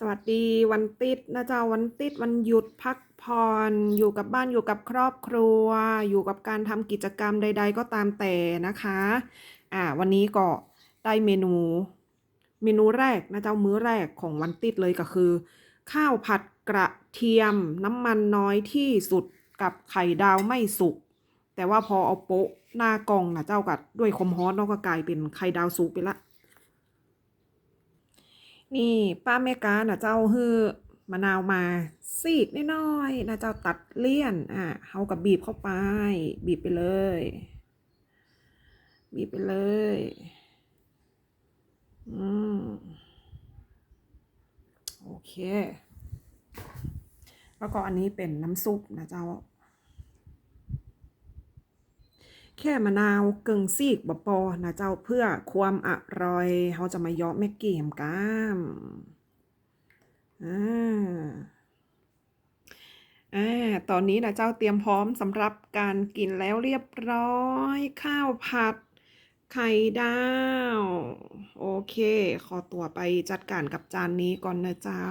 สวัสดีวันติดนะเจ้าวันติดวันหยุดพักผ่อนอยู่กับบ้านอยู่กับครอบครัว อยู่กับการทำกิจกรรมใด ๆ ก็ตามแต่นะคะอ่าวันนี้ก็ได้เมนู เมนูแรกนะเจ้ามื้อแรกของวันติดเลยก็คือ ข้าวผัดกระเทียมน้ำมันน้อยที่สุดกับไข่ดาวไม่สุก แต่ว่าพอเอาโปะหน้ากองนะเจ้ากัดด้วยคมฮอตนาะก็กลายเป็นไข่ดาวสุกไปละ นี่ป้าแม่กาน่ะเจ้าฮือมะนาวมาซีกน้อยๆนะเจ้าตัดเลี่ยนอะเฮากับบีบเข้าไป บีบไปเลย บีบไปเลย อืมโอเค แล้วก็อันนี้เป็นน้ำซุปนะเจ้า แค่มะนาวกึ่งซีกบปอนะเจ้าเพื่อความอร่อยเขาจะมาเยาะแม่เกมก้ามอ่าอ่าตอนนี้นะเจ้าเตรียมพร้อมสำหรับการกินแล้วเรียบร้อย ข้าวผัด ไข่ดาว โอเค ขอตัวไปจัดการกับจานนี้ก่อนนะเจ้า